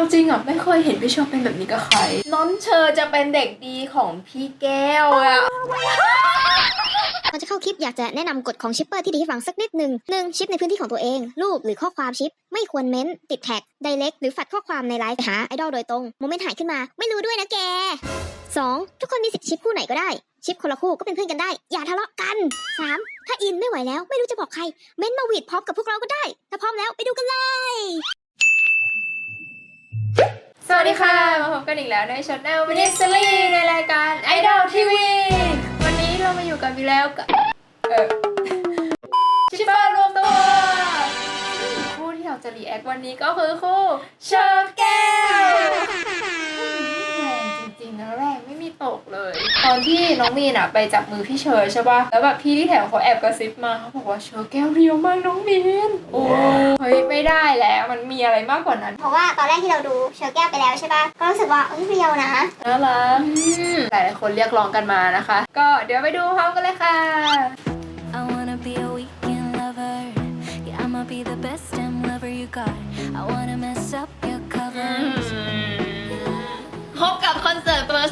เอาจริงอะไม่เคยเห็นพี่เชอร์เป็นแบบนี้กับใคร น้องเชอร์จะเป็นเด็กดีของพี่แก้วอะ ก่อนจะเข้าคลิปอยากจะแนะนำกฎของชิปเปอร์ที่ดีให้ฟังสักนิดหนึ่งหนึ่งชิปในพื้นที่ของตัวเอง รูปหรือข้อความชิป ไม่ควรเม้นติดแท็กไดเ c กหรือฝัดข้อความในไลฟ์หาไอดอลโดยตรง โมเมนต์หายขึ้นมา ไม่รู้ด้วยนะแก 2. ทุกคนมีสิทธิ์ชิปคู่ไหนก็ได้ ชิปคนละคู่ก็เป็นเพื่อนกันได้ อย่าทะเลาะกัน 3. ถ้าอินไม่ไหวแล้วไม่รู้จะบอกใคร เม้นมาหวีดพร้อมกับพวกเราก็ได้ ถ้าพร้อมแล้วไปดูกันเลย สวัสดีค่ะ มาพบกันอีกแล้วในช่องมินิสลีในรายการ Idol TV วันนี้เรามาอยู่กันอีกแล้วกับเออชิปเปอร์รวมตัวคู่ที่เราจะรีแอควันนี้ก็คือคู่เชอร์แก้วแรงจริงๆนะแรงไม่มี ตกเลย ตอนที่น้องมีนอะไปจับมือพี่เชอร์ใช่ป่ะแล้วแบบพี่ที่แถวเขาแอบกระซิบมาเขาบอกว่าเชอร์แก้วเรียวมากน้องมีนโอ้เฮ้ยไม่ได้แล้วมันมีอะไรมากกว่านั้น เพราะว่าตอนแรกที่เราดูเชอแก้วไปแล้วใช่ปะก็รู้สึกว่าเอ้ยเรียวนะน่ารักหลายๆคนเรียกร้องกันมานะคะ ก็เดี๋ยวไปดูพร้อมกันเลยค่ะ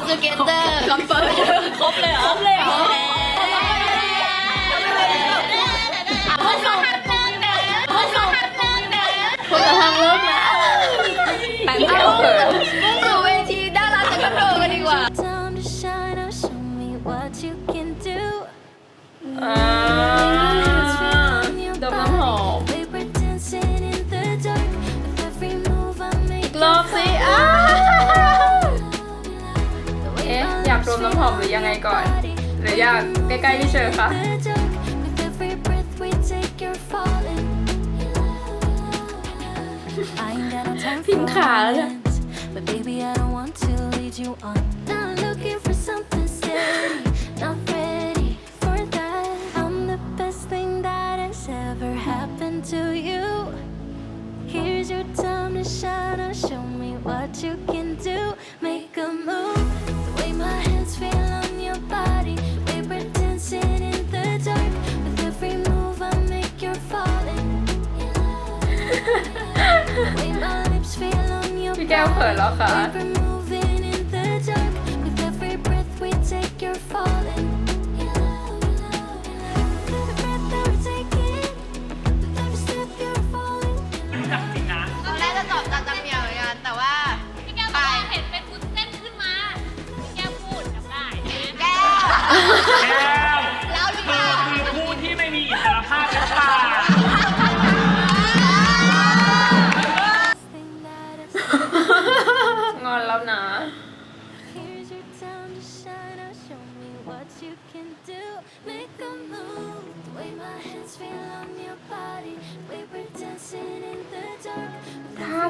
Together คอนเสิร์ตครบเลยครบเลยครบเลยคนละทางเลิกนะแลงเที่ยวเขินมุ่งสู่เวทีดาราตะกันโดกันดีกว่า Time to shine, now show me what you can do. อ่ ยังไงก่อน หรืออยากใกล้ๆพี่เชอร์คะ With every breath we take, you're falling. I ain't got no time พิม for พ์ขาแล้วเนี่ย romance, but baby I don't want to lead you on. Not looking for something steady,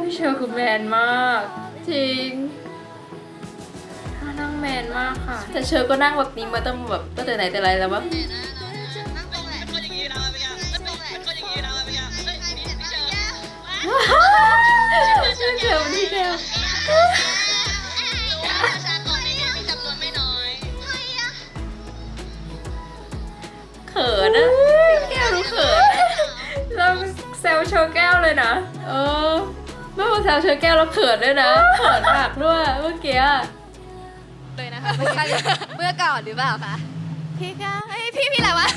พี่เชอร์คือแมนมาก จริงถ้านั่งแมนมากค่ะ แต่เชอร์ก็นั่งแบบนี้มาตั้งแบบตั้งแต่ไหนแต่ไรแล้ววะชื่อเชอร์พี่แก้วเขินอะพี่แก้วรู้เขินอะเราแซวเชอร์แก้วเลยนะ เออ ไม่พอแซวเชอร์แก้วแล้วเขินด้วยนะเขินมากด้วยเมื่อกี้อะเลยนะคะเมื่อก่อนเมื่อก่อนหรือเปล่าคะพี่ก้าเฮ้ยพี่พี่อะไรวะ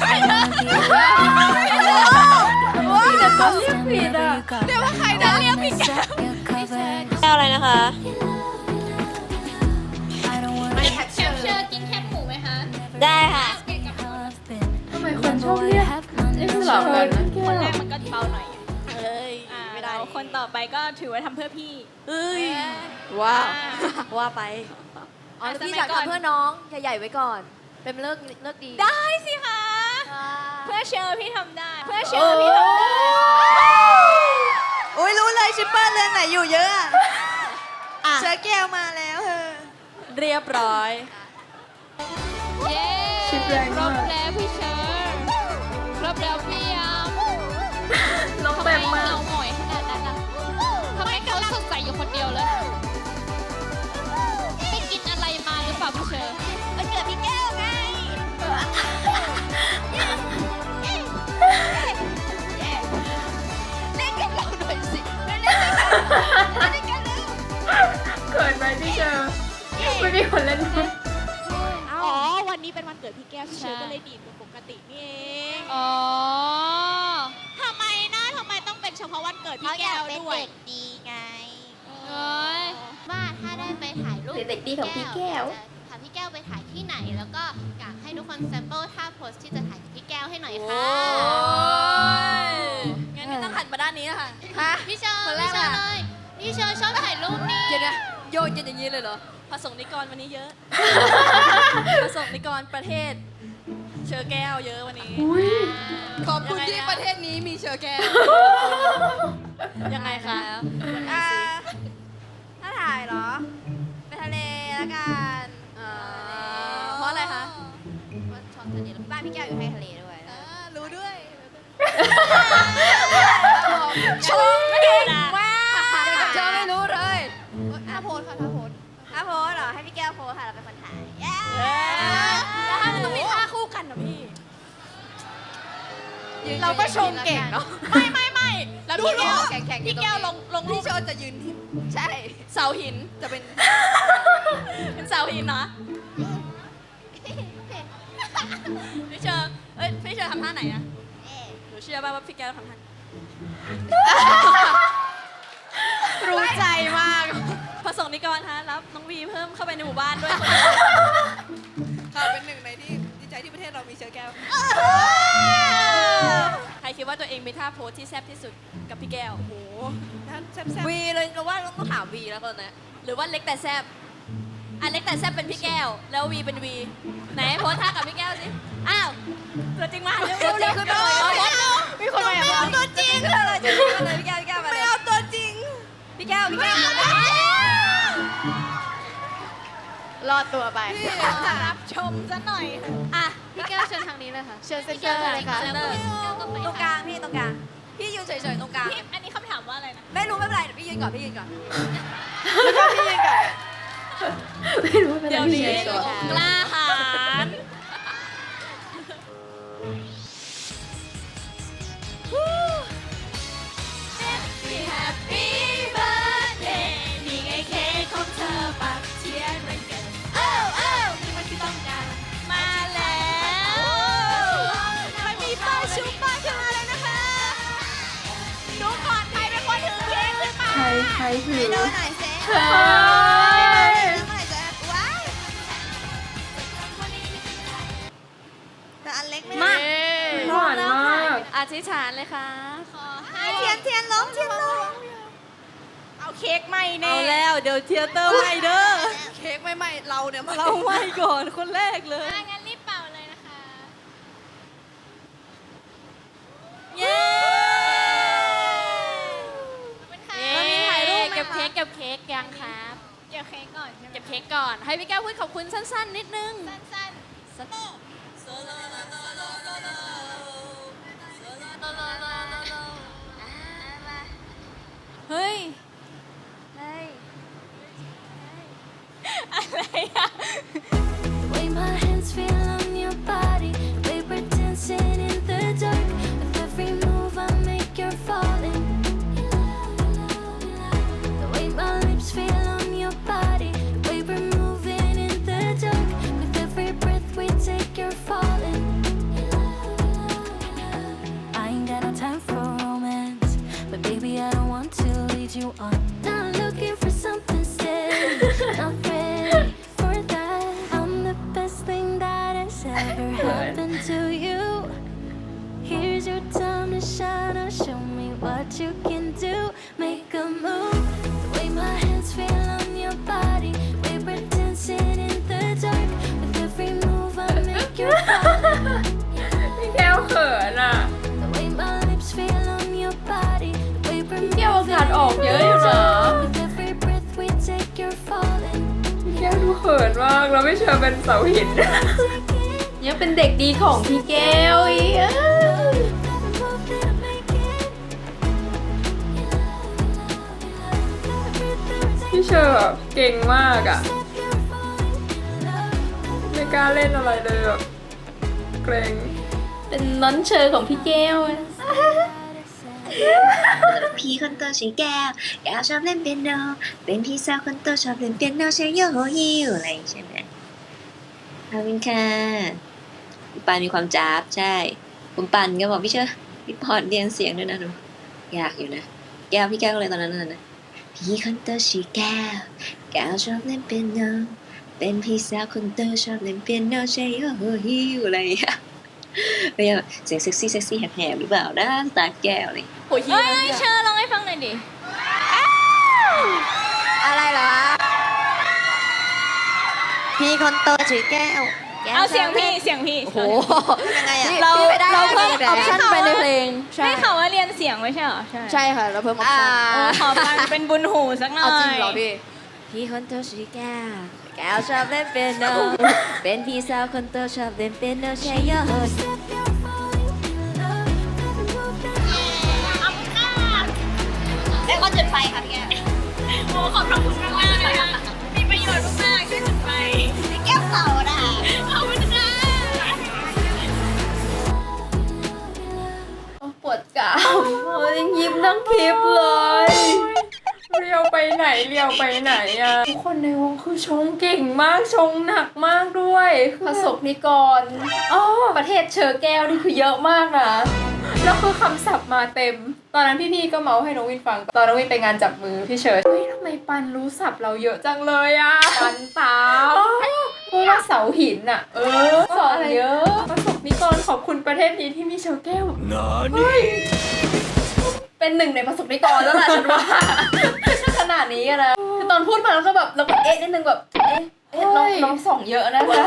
มีแต่คนเรียกผิดอะเรียกว่าใครนะเรียกพี่แก้วแก้วอะไรนะคะ I don't wanna แคปเชอร์กินแคบหมูไหมคะได้ค่ะ have been. ทำไมคนชอบเรียกนี่คือหลับกันนะคนแรกมันก็เบาหน่อย คนต่อไปก็ถือว่าทำเพื่อพี่เอ้ยว้าวว่าไปอ๋อพี่สมัอยยากก่อนทำเพื่อน้องใหญ่ๆไว้ก่อน เป็นเลิกเลิกดี ได้สิคะ เพื่เพื่ออเชอร์พี่ทำได้ เพื่อเชอร์พี่ทำได้อุ้ยรู้เลยชิปเปอร์เรื่องไหนอยู่เยอะอะอะเชอแก้วมาแล้วเออเรียบร้อยเย้ชิปแรงครมาบกแล้วพี่เชอร์ครบแล้วพี่ เกิดไหมพี่เจอร์ไม่มีคนเล่นด้วยอ๋อ วันนี้เป็นวันเกิดพี่แก้วพี่เชอร์ก็เลยดีดเป็นปกตินี่เองอ๋อทำไมนะทำไมต้องเป็นเฉพาะวันเกิดพี่แก้วด้วยเด็กดีไงว่าถ้าได้ไปถ่ายรูปเด็กดีของพี่แก้วพาพี่แก้วไปถ่าย ที่ไหน แล้วก็อยากให้ทุกคนแซมเปิลท่าโพสที่จะถ่ายกับพี่แก้วให้หน่อยค่ะงั้นไม่ต้องหันมาด้านนี้นะคะฮะ พี่เชอร์คนแรพี่กเชอร์อะ เลยพี่เชอร์ชอบถ่ายรูปนี่เดี๋ยวนะโยนกันอย่างนี้เลยเหรอผสมนิกรวันนี้เยอะผสมนิกรประเทศ เชอแก้วเยอะวันนี้ ขอบคุณยังไงที่นะประเทศนี้มีเชอร์แก้วยังไงคะอ่าถ้าถ่ายเหรอ ไปทะเลแล้วกันอ่าเพร พี่แก้วอยู่ให้ทะเลด้วยรู้ด้วยชมเก่งมากเด็กกับเชอไม่รู้เลยถ้าโพสค่ะถ้าโพสถ้าโพสเหรอให้พี่แก้วโพสค่ะเราเป็นคนถ่ายเย้แล้วถ้ามันต้องมีท่าคู่กันเหรอพี่ เราก็ชมเก่งเนาะ ไม่ไม่ไม่แล้วพี่แก้วแข่งๆอยู่พี่ตรงนี้แก้วลงลงรูพี่ปเชอร์จะยืนที่ใช่ เสาหินจะเป็นเป็นเสาหินเนาะ ชื่อป่ะว่าพี่แก้วทำท่ารู้ใจมากผสมนิกรคะรับน้องวีเพิ่มเข้าไปในหมู่บ้านด้วยค่ะเป็นหนึ่งในที่ดีใจที่ประเทศเรามีเชอร์แก้ว ใครคิดว่าตัวเองมีท่าโพสที่แซ่บที่สุดกับพี่แก้ว โอ้โหท่านแซ่บวีเลยเราว่าต้องถามวีแล้วคนนี้หรือว่าเล็กแต่แซ่บอันเล็กแต่แซ่บเป็นพี่แก้ว แล้ววีเป็นวี ไหนโพสท่ากับพี่แก้วสิ อ้าว ตัวจริงมาเร็วๆตัวจริงคือ มีคนมาอยากตัวจริงคืออะไรตัวจริงมาเลยพี่แก้วพี่แก้วมาเลยไม่เอาตัวจริง พี่แก้วพี่แก้วรอดตัวไปรับชมซะหน่อย อะพี่แก้วเชิญทางนี้เลยค่ะ เชิญเซนเตอร์เลยค่ะเชิญเลยตรงกลางพี่ตรงกลาง พี่ยืนเฉยๆตรงกลาง พี่อันนี้คำถามว่าอะไรนะ ไม่รู้ไม่เป็นไรเดี๋ยวพี่ยืนก่อนพี่ยืนก่อน ไม่รู้เป็นเดี๋ยวอะไรนี้พี่เชอร์กล้าหาญ ใครใครถือโดนหน่อยเซ่ใช่เมื่อไหร่จะว้ายแต่อันเล็กไม่มาหวานมากอธิษฐานเลยค่ะ เทียนเทียนล้มเทียนล้มเอาเค้กใหม่แน่เอาแล้วเดี๋ยวเทียเตอร์ไม่เด้อ เค้กใหม่ๆเราเนี่ยมาเราไม่ก่อนคนแรกเลย งั้นรีบเป่าเลยนะคะ เย้ ขอบคุณค่ะ เรามีถ่ายรูปเก็บเค้กยังครับเดี๋ยวเค้กก่อนใช่ไหมเก็บเค้กก่อน ให้พี่แก้วพูดขอบคุณสั้น ๆ นิดนึง สั้นสั้น เขินมากแล้วไม่เชื่อเป็นเสาหินยังเป็นเด็กดีของพี่แก้วอีกเอ้ย Every move that I make it. พี่เชอร์แบบเก่งมากอะ Step, you're falling in love. ไม่กล้าเล่นอะไรเลยแบบเกรง เป็นน้อนเชอร์ของพี่แก้วอะ That is sad. พี่คนโตชื่อแก้วแก้วชอบเล่นเปียโน เป็นพี่สาวคนโตชอบเล่นเปียโนใช้โยโฮฮิวอะไรใช่ไหมขอบคุณค่ะคุณปานมีความจ้าบใช่คุณปันก็บอกพี่เชื่อพี่พอดเรียนเสียงด้วยนะหนูอยากอยู่นะ แก้วพี่แก้วก็เลยตอนนั้นน่ะนะพี่คนโตชื่อแก้วแก้วชอบเล่นเปียโน เป็นพี่สาวคนโตชอบเล่นเปียโนใช้โยโฮฮิวอะไรอย่าง เงี้ยเรียกว่าเสียงเซ็กซี่เซ็กซี่แหบๆหรือเปล่านะสไตาแก้วอะไรอย่างเงี้ยโอ้ยเฮ้ยเชิญลองให้ฟังหน่อยดิ อะไรเหรอพี่คนโตชื่อแก้วเอาเสียงพี่เสียงพี่ โอ้โหยังไงอะเราไม่ได้เราเพิ่มออปชั่นไปในเพลงใช่ได้ข่าวว่าเรียนเสียงไม่ใช่เหรอ ใช่ใช่ค่ะ เราเพิ่มออปชั่นโอ้ขอฟังเป็นบุญหูสักหน่อย เอาจริงเหรอพี่ พี่คนโตชื่อแก้วแก้วชอบเล่นเปียโนเป็นพี่สาวคนโตชอบเล่นเปียโนใช้โย คนในวงคือชงเก่งมากชงหนักมากด้วยประสบนิกรอ๋อประเทศเชอแก้วนี่คือเยอะมากนะแล้วคือคำศัพท์มาเต็ม ตอนนั้นพี่ๆก็เมาส์ให้น้องวินฟัง ตอนน้องวินไปงานจับมือพี่เชิญเฮ้ยทำไมปันรู้ศัพท์เราเยอะจังเลยอะปันตามพูดว่าเสาหินอะเออสอนเยอะประสบนิกรขอบคุณประเทศนี้ที่มีเชอแก้วเฮ้ยเป็นหนึ่งในประสบนิกรแล้วล่ะฉันว่าขนาดนี้อะ นะคือตอนพูดมาแล้วก็แบบเราก็เอ๊ะนิดนึงแบบเอ๊ะเอ๊ะน้องน้องสองเยอะนะคะ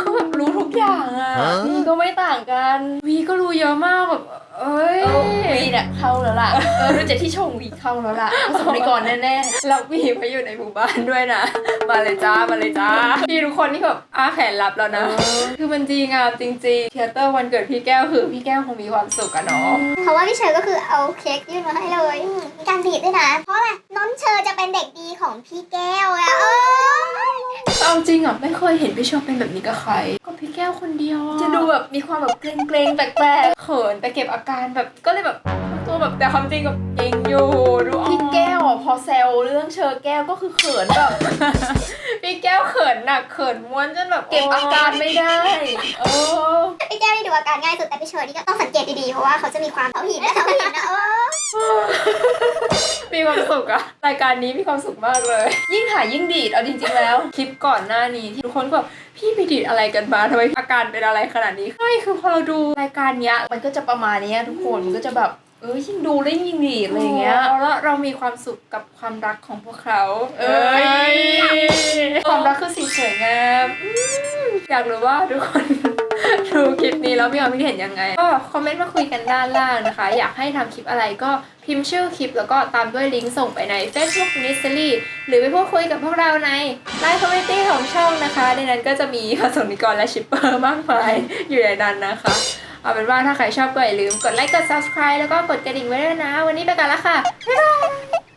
คือแบบรู้ทุกอย่างอะนี่ก็ไม่ต่างกันวีก็รู้เยอะมากแบบเอ้ยวีเนี่ยเข้าแล้วล่ะเออรู้จักที่ชงวีเข้าแล้วล่ะประสบนิกรแน่ๆแล้ววีมาอยู่ในหมู่บ้านด้วยนะ มาเลยจ้ามาเลยจ้าพี่ทุกคนนี่แบบอาแขนรับแล้วนะ คือมันดีงามจริงๆเทยเตอร์วันเกิดพี่แก้วคือพี่แก้วคงมีความสุขอะเนาะเพราะว่าพี่เชอร์ก็คือเอาเค้กยื่นมาให้เลยอืมมีการบีบด้วยนะเพราะอะไรน้อง เชอร์จะเป็นเด็กดีของพี่แก้วอะเออเอาจริงอะไม่เคยเห็นพี่ชอบเป็นแบบนี้กับใคร ก็พี่แก้วคนเดียวจะดูแบบมีความแบบเกรงๆแปลกๆเขินแต่เก็บอาการแบบก็เลยแบบตัวแบบแต่ความจริงแบบเก่งอยู่ดูพี่แก้วอะพอแซวเรื่องเชอแก้วก็คือเขินแบบ พี่แก้วเขินหนักเขินม้วนจนแบบเก็บอาการไม่ได้เออพี่แก้วนี่ดูอาการง่ายสุดแต่พี่เชอร์นี่ก็ต้องสังเกตดีๆเพราะว่าเขาจะมีความเท้าหินและเท้าหินนะเออ มีความสุขอะรายการนี้มีความสุขมากเลย ยิ่งถ่ายยิ่งดีดเอาจริงๆแล้ว คลิปก่อนหน้านี้ที่ทุกคนก็แบบพี่ไปดีดอะไรกันมาทำไมอาการเป็นอะไรขนาดนี้ใช่คือพอเราดูรายการเนี้ย มันก็จะประมาณเนี้ยทุกคนมันก็จะแบบเออยิ่งดูแล้วยิ่งดีดอะไรอย่างเงี้ยแล้วเรามีความสุขกับความรักของพวกเขา เอ้ยความรักคือสิ่งสวยงามอืมอยากรู้ว่าทุกคน ดูคลิปนี้แล้วมีความคิดเห็นยังไง ก็คอมเมนต์มาคุยกันด้านล่างนะคะ อยากให้ทำคลิปอะไรก็พิมพ์ชื่อคลิปแล้วก็ตามด้วยลิงก์ส่งไปใน Facebook m i n i s t r y หรือไปพูดคุยกับพวกเราในไลน์คอมมูนิตี้ของช่องนะคะ ในนั้นก็จะมีผสมนิกรและชิปเปอร์มากมายอยู่ในนั้นนะคะ เอาเป็นว่าถ้าใครชอบก็อย่าลืมกดไลค์กด subscribe แล้วก็กดกระดิ่งไว้ด้วยนะ วันนี้ไปกันแล้วค่ะบ๊ายบาย